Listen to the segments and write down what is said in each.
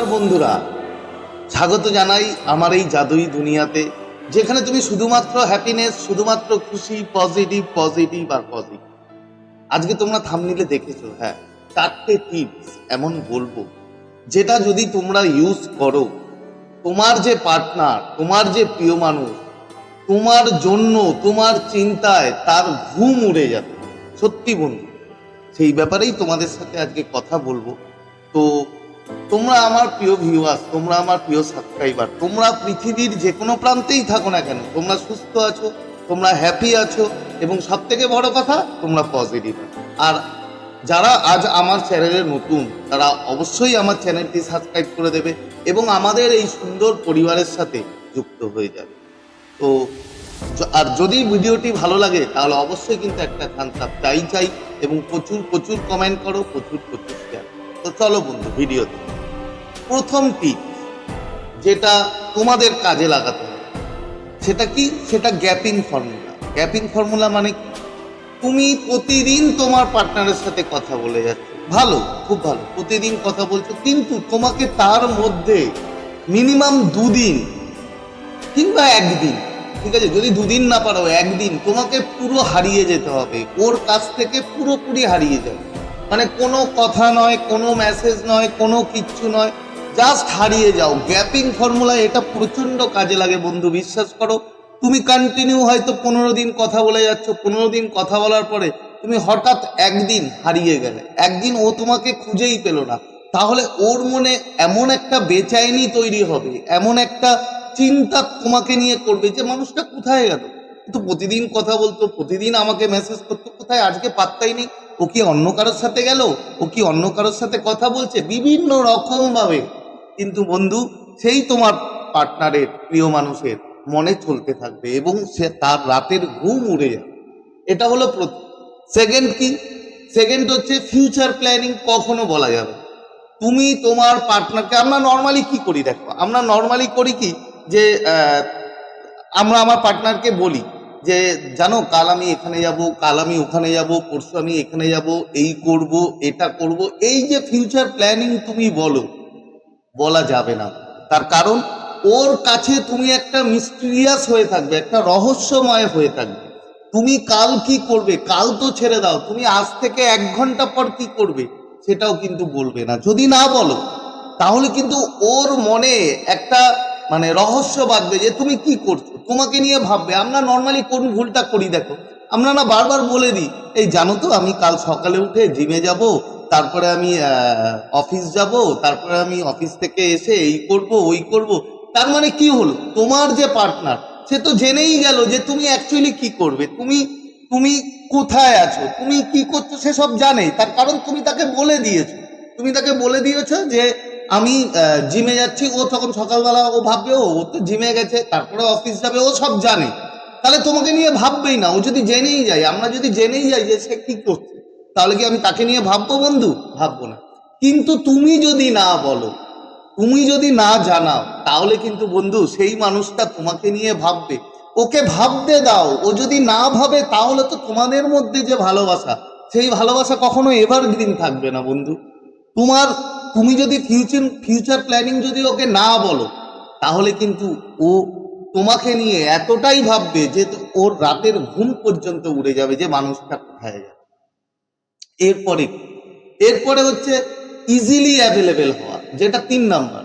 নমস্কার বন্ধুরা। স্বাগত জানাই আমার এই জাদুই দুনিয়াতে, যেখানে তুমি শুধুমাত্র হ্যাপিনেস শুধুমাত্র খুশি পজিটিভ পজিটিভ আর পজিটিভ আজকে তোমরা থামনিলে দেখেছ হ্যাঁ চারটে টিপস এমন বলব, যেটা যদি তোমরা ইউজ করো, তোমার যে পার্টনার তোমার যে প্রিয় মানুষ, তোমার জন্য, তোমার চিন্তায় তার ঘুম উড়ে যাবে। সত্যি বন্ধু, সেই ব্যাপারেই তোমাদের সাথে আজকে কথা বলব। তো তোমরা আমার প্রিয় ভিউয়ার্স তোমরা আমার প্রিয় সাবস্ক্রাইবার তোমরা পৃথিবীর যে কোনো প্রান্তেই থাকো না কেন? তোমরা সুস্থ আছো, তোমরা হ্যাপি আছো, এবং সব থেকে বড় কথা, তোমরা পজিটিভ আর যারা আজ আমার চ্যানেলে নতুন, তারা অবশ্যই আমার চ্যানেলটি সাবস্ক্রাইব করে দেবে এবং আমাদের এই সুন্দর পরিবারের সাথে যুক্ত হয়ে যাবে। তো আর যদি ভিডিওটি ভালো লাগে, তাহলে অবশ্যই কিন্তু একটা থামস আপ চাই চাই, এবং প্রচুর প্রচুর কমেন্ট করো, প্রচুর প্রচুর শেয়ার তো চলো বন্ধু ভিডিওতে প্রথম টিপ যেটা তোমাদের কাজে লাগাতে হবে। সেটা কি? সেটা গ্যাপিং ফর্মুলা। গ্যাপিং ফর্মুলা মানে তুমি প্রতিদিন তোমার পার্টনারের সাথে কথা বলে যাচ্ছ। ভালো, খুব ভালো। প্রতিদিন কথা বলছো, কিন্তু তোমাকে তার মধ্যে মিনিমাম দুদিন কিংবা একদিন, ঠিক আছে? যদি দুদিন না পারো, একদিন তোমাকে পুরো হারিয়ে যেতে হবে। ওর কাছ থেকে পুরোপুরি হারিয়ে যাবে। মানে কোনো কথা নয়, কোনো মেসেজ নয়, কোনো কিচ্ছু নয়। জাস্ট হারিয়ে যাও। গ্যাপিং ফর্মুলা এটা প্রচণ্ড কাজে লাগে, বন্ধু, বিশ্বাস করো। তুমি কন্টিনিউ হয়তো পনেরো দিন কথা বলে যাচ্ছ, পনেরো দিন কথা বলার পরে তুমি হঠাৎ একদিন হারিয়ে গেলে। একদিন ও তোমাকে খুঁজেই পেল না। তাহলে ওর মনে এমন একটা বেচাইনি তৈরি হবে, এমন একটা চিন্তা তোমাকে নিয়ে করবে যে মানুষটা কোথায় গেল? তো প্রতিদিন কথা বলতো, প্রতিদিন আমাকে মেসেজ করতো, কোথায় আজকে পাত্তাই নেই? ও কি অন্য কারোর সাথে গেল? ও কি অন্য কারোর সাথে কথা বলছে? বিভিন্ন রকম ভাবে কিন্তু বন্ধু, সেই তোমার পার্টনারের প্রিয় মানুষের মনে চলতে থাকবে এবং সে তার রাতের ঘুম উড়ে যাবে। এটা হলো সেকেন্ড কি? সেকেন্ড হচ্ছে ফিউচার প্ল্যানিং কখনো বলা যাবে তুমি তোমার পার্টনারকে আমরা নর্মালি কি করি দেখো? আমরা নর্মালি করি কি যে আমরা আমার পার্টনারকে বলি যে, জানো, কাল আমি এখানে যাব, কাল আমি ওখানে যাব, পরশু আমি এখানে যাব, এই করব, এটা করব। এই যে ফিউচার প্ল্যানিং তুমি বলো বলা যাবে না। তার কারণ, ওর কাছে তুমি একটা মিস্টিরিয়াস হয়ে থাকবে, একটা রহস্যময় হয়ে থাকবে। তুমি কাল কি করবে? কাল তো ছেড়ে দাও। তুমি আজ থেকে এক ঘণ্টা পর কি করবে? সেটাও কিন্তু বলবে না। যদি না বলো, তাহলে কিন্তু ওর মনে একটা মানে রহস্য বাঁধবে যে তুমি কি করছ? তোমাকে নিয়ে ভাববে, আমরা নর্মালি কোন ভুলটা করি দেখো? আমরা না বারবার বলে দিই, এই জানো তো, আমি কাল সকালে উঠে জিমে যাব তারপরে আমি অফিস যাব, তারপরে আমি অফিস থেকে এসে এই করব, ওই করব। তার মানে কি হলো? তোমার যে পার্টনার সে তো জেনেই গেল যে তুমি অ্যাকচুয়ালি কি করবে। তুমি তুমি কোথায় আছো? তুমি কি করছ সে সব জানে। তার কারণ তুমি তাকে বলে দিয়েছ। তুমি তাকে বলে দিয়েছ যে আমি জিমে যাচ্ছি, ও তখন সকালবেলা ও ভাববে, ও তো জিমে গেছে, তারপরে অফিস যাবে, ও সব জানে। তাহলে তোমাকে নিয়ে ভাববেই না। ও যদি জেনেই যায়, আমরা যদি জেনেই যাই যে সে কি করছে। তাহলে কি আমি তাকে নিয়ে ভাববো বন্ধু? ভাববো না। কিন্তু তুমি যদি না বলো, তুমি যদি না জানাও, তাহলে কিন্তু বন্ধু সেই মানুষটা তোমাকে নিয়ে ভাববে। ওকে ভাবতে দাও, ও যদি না ভাবে তাহলে তো তোমাদের মধ্যে যে ভালোবাসা, সেই ভালোবাসা কখনো এভারগ্রিন থাকবে না বন্ধু। তোমার, তুমি যদি ফিউচার ফিউচার প্ল্যানিং যদি ওকে না বলো, তাহলে কিন্তু ও তোমাকে নিয়ে এতটাই ভাববে যে ওর রাতের ঘুম পর্যন্ত উড়ে যাবে যে মানুষটা কোথায় যাবে এরপরে এরপরে হচ্ছে ইজিলি অ্যাভেলেবেল হওয়া, যেটা তিন নাম্বার।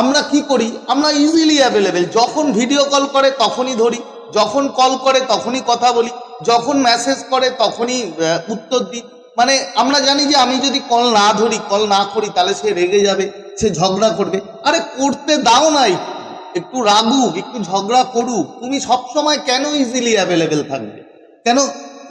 আমরা কি করি? আমরা ইজিলি অ্যাভেলেবেল যখন ভিডিও কল করে তখনই ধরি, যখন কল করে তখনই কথা বলি, যখন মেসেজ করে তখনই উত্তর দিই। মানে আমরা জানি যে আমি যদি কল না ধরি কল না করি, তাহলে সে রেগে যাবে, সে ঝগড়া করবে। আরে করতে দাও নাই একটু রাগুক, একটু ঝগড়া করুক। তুমি সবসময় কেন ইজিলি অ্যাভেলেবেল থাকবে? কেন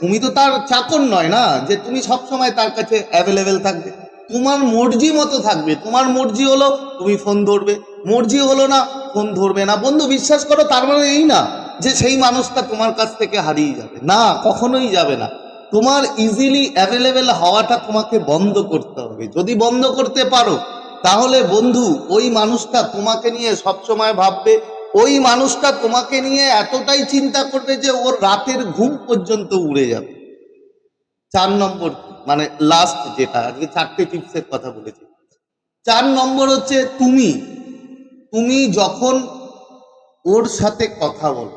তুমি তো তার চাকর নয় না, যে তুমি সব সময় তার কাছে অ্যাভেলেবেল থাকবে। তোমার মর্জি মতো থাকবে। তোমার মর্জি হলো তুমি ফোন ধরবে। মর্জি হলো না ফোন ধরবে না। বন্ধু, বিশ্বাস করো, তার মানে এই না যে সেই মানুষটা তোমার কাছ থেকে হারিয়ে যাবে। না, কখনোই যাবে না। তোমার ইজিলি অ্যাভেলেবেল হওয়াটা তোমাকে বন্ধ করতে হবে। যদি বন্ধ করতে পারো, তাহলে বন্ধু, ওই মানুষটা তোমাকে নিয়ে সবসময় ভাববে ওই মানুষটা তোমাকে নিয়ে এতটাই চিন্তা করবে যে ওর রাতের ঘুম পর্যন্ত উড়ে যাবে। চার নম্বর মানে লাস্ট যেটা আজকে চারটে টিপসের কথা বলেছি। চার নম্বর হচ্ছে তুমি তুমি যখন ওর সাথে কথা বলো,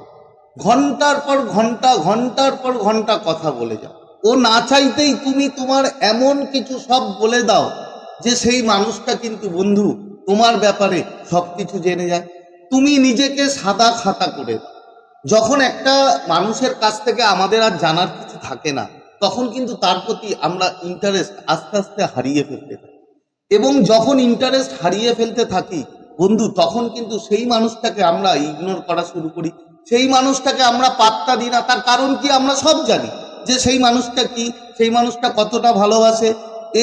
ঘণ্টার পর ঘণ্টা, ঘণ্টার পর ঘণ্টা কথা বলে যাও। ও না চাইতেই তুমি তোমার এমন কিছু সব বলে দাও যে সেই মানুষটা কিন্তু বন্ধু, তোমার ব্যাপারে সব কিছু জেনে যায়। তুমি নিজেকে সাদা খাতা করে যখন একটা মানুষের কাছ থেকে আমাদের আর জানার কিছু থাকে না, তখন কিন্তু তার প্রতি আমরা ইন্টারেস্ট আস্তে আস্তে হারিয়ে ফেলতে থাকি। এবং যখন ইন্টারেস্ট হারিয়ে ফেলতে থাকি, বন্ধু, তখন কিন্তু সেই মানুষটাকে আমরা ইগনোর করা শুরু করি। সেই মানুষটাকে আমরা পাত্তা দিই না, তার কারণ কি আমরা সব জানি যে সেই মানুষটা কি, সেই মানুষটা কতটা ভালোবাসে।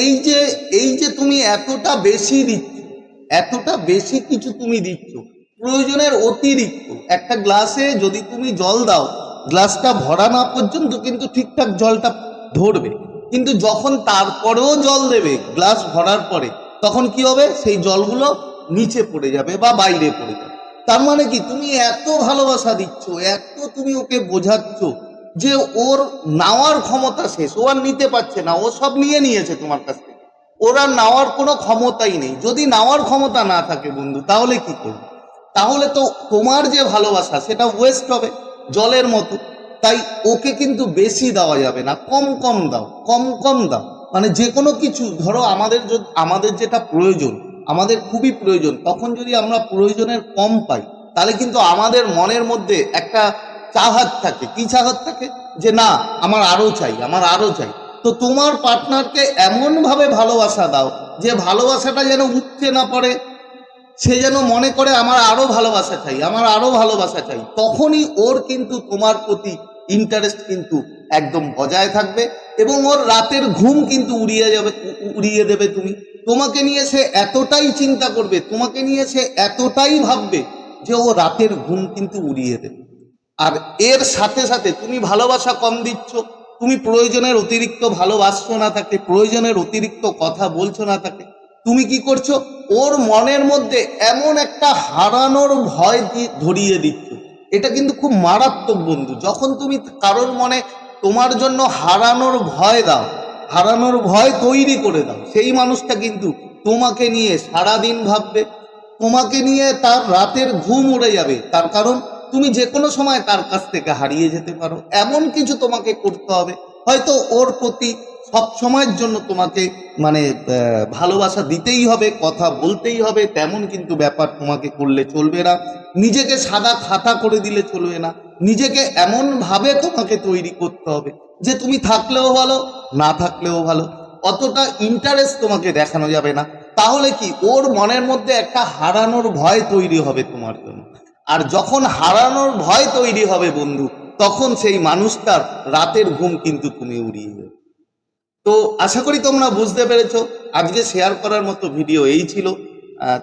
এই যে এই যে তুমি এতটা বেশি দিচ্ছ, এতটা বেশি কিছু তুমি দিচ্ছ প্রয়োজনের অতিরিক্ত। একটা গ্লাসে যদি তুমি জল দাও, গ্লাসটা ভরা না পর্যন্ত কিন্তু ঠিকঠাক জলটা ধরবে। কিন্তু যখন তারপরেও জল দেবে, গ্লাস ভরার পরে, তখন কি হবে? সেই জলগুলো নিচে পড়ে যাবে বা বাইরে পড়ে যাবে। তার মানে কি? তুমি এত ভালোবাসা দিচ্ছ, এত তুমি ওকে বোঝাচ্ছ যে ওর নেওয়ার ক্ষমতা শেষ। ও আর নিতে পারছে না, ও সব নিয়ে নিয়েছে তোমার কাছ থেকে। ওর নেওয়ার কোনো ক্ষমতাই নেই। যদি নেওয়ার ক্ষমতা না থাকে বন্ধু, তাহলে কি করবে? তাহলে তো তোমার যে ভালোবাসা সেটা ওয়েস্ট হবে, জলের মতো। তাই ওকে কিন্তু বেশি দেওয়া যাবে না, কম কম দাও, কম কম দাও। মানে যে কোনো কিছু, ধরো আমাদের যদি আমাদের যেটা প্রয়োজন, আমাদের খুবই প্রয়োজন, তখন যদি আমরা প্রয়োজনের কম পাই, তাহলে কিন্তু আমাদের মনের মধ্যে একটা চাহাত থাকে। কি চাহাত থাকে? যে না, আমার আরও চাই, আমার আরও চাই। তো তোমার পার্টনারকে এমনভাবে ভালোবাসা দাও, যে ভালোবাসাটা যেন উঠতে না পড়ে সে যেন মনে করে, আমার আরও ভালোবাসা চাই, আমার আরও ভালোবাসা চাই। তখনই ওর কিন্তু তোমার প্রতি ইন্টারেস্ট কিন্তু একদম বজায় থাকবে এবং ওর রাতের ঘুম কিন্তু উড়িয়ে যাবে উড়িয়ে দেবে তুমি। তোমাকে নিয়ে সে এতটাই চিন্তা করবে, তোমাকে নিয়ে সে এতটাই ভাববে যে ও রাতের ঘুম কিন্তু উড়িয়ে দেবে। আর এর সাথে সাথে তুমি ভালোবাসা কম দিচ্ছ, তুমি প্রয়োজনের অতিরিক্ত ভালোবাসছো না তাকে, প্রয়োজনের অতিরিক্ত কথা বলছো না থাকে তুমি কি করছ? ওর মনের মধ্যে এমন একটা হারানোর ভয় ধরিয়ে দিচ্ছ। এটা কিন্তু খুব মারাত্মক বন্ধু। যখন তুমি কারোর মনে তোমার জন্য হারানোর ভয় দাও, হারানোর ভয় তৈরি করে দাও, সেই মানুষটা কিন্তু তোমাকে নিয়ে সারাদিন ভাববে, তোমাকে নিয়ে তার রাতের ঘুম উড়ে যাবে। তার কারণ তুমি যে কোনো সময় তার কাছ থেকে হারিয়ে যেতে পারো। এমন কিছু তোমাকে করতে হবে। হয়তো ওর প্রতি সব সময়ের জন্য তোমাকে মানে ভালোবাসা দিতেই হবে, কথা বলতেই হবে, তেমন কিন্তু ব্যাপার তোমাকে করলে চলবে না। নিজেকে সাদা খাতা করে দিলে চলবে না। নিজেকে এমন ভাবে তোমাকে তৈরি করতে হবে যে তুমি থাকলেও ভালো, না থাকলেও ভালো। অতটা ইন্টারেস্ট তোমাকে দেখানো যাবে না। তাহলে কি, ওর মনের মধ্যে একটা হারানোর ভয় তৈরি হবে তোমার জন্য। আর যখন হারানোর ভয় তৈরি হবে বন্ধু, তখন সেই মানুষটার রাতের ঘুম কিন্তু তুমি উড়িয়ে দেবে। তো আশা করি তোমরা বুঝতে পেরেছ, আজকে শেয়ার করার মতো ভিডিও এই ছিল।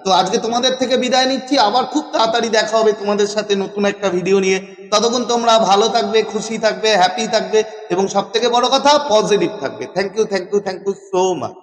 তো আজকে তোমাদের থেকে বিদায় নিচ্ছি, আবার খুব তাড়াতাড়ি দেখা হবে তোমাদের সাথে নতুন একটা ভিডিও নিয়ে। ততক্ষণ তোমরা ভালো থাকবে, খুশি থাকবে হ্যাপি থাকবে, এবং সব থেকে বড় কথা পজিটিভ থাকবে। Thank you thank you thank you so much